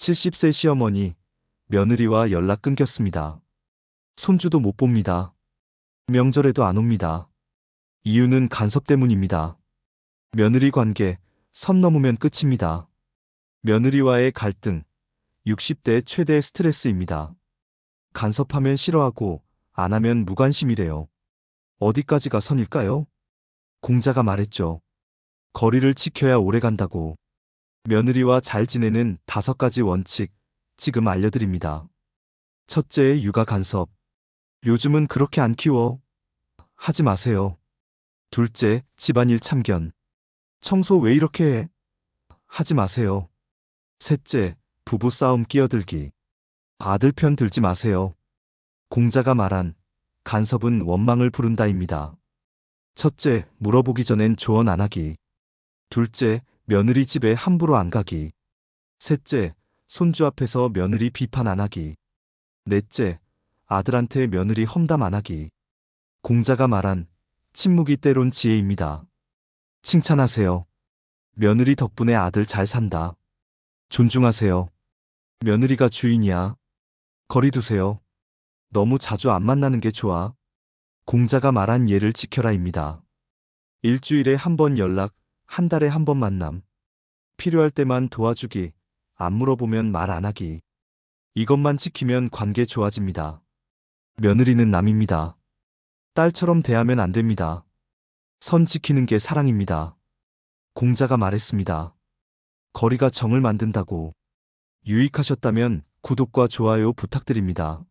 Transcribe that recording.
70세 시어머니, 며느리와 연락 끊겼습니다. 손주도 못 봅니다. 명절에도 안 옵니다. 이유는 간섭 때문입니다. 며느리 관계, 선 넘으면 끝입니다. 며느리와의 갈등, 60대 최대 스트레스입니다. 간섭하면 싫어하고 안 하면 무관심이래요. 어디까지가 선일까요? 공자가 말했죠. 거리를 지켜야 오래 간다고. 며느리와 잘 지내는 다섯 가지 원칙, 지금 알려드립니다. 첫째, 육아 간섭. 요즘은 그렇게 안 키워. 하지 마세요. 둘째, 집안일 참견. 청소 왜 이렇게 해? 하지 마세요. 셋째, 부부싸움 끼어들기. 아들 편 들지 마세요. 공자가 말한 간섭은 원망을 부른다입니다. 첫째, 물어보기 전엔 조언 안 하기. 둘째, 며느리 집에 함부로 안 가기. 셋째, 손주 앞에서 며느리 비판 안 하기. 넷째, 아들한테 며느리 험담 안 하기. 공자가 말한 침묵이 때론 지혜입니다. 칭찬하세요. 며느리 덕분에 아들 잘 산다. 존중하세요. 며느리가 주인이야. 거리 두세요. 너무 자주 안 만나는 게 좋아. 공자가 말한 예를 지켜라입니다. 일주일에 한 번 연락, 한 달에 한 번 만남. 필요할 때만 도와주기, 안 물어보면 말 안 하기. 이것만 지키면 관계 좋아집니다. 며느리는 남입니다. 딸처럼 대하면 안 됩니다. 선 지키는 게 사랑입니다. 공자가 말했습니다. 거리가 정을 만든다고. 유익하셨다면 구독과 좋아요 부탁드립니다.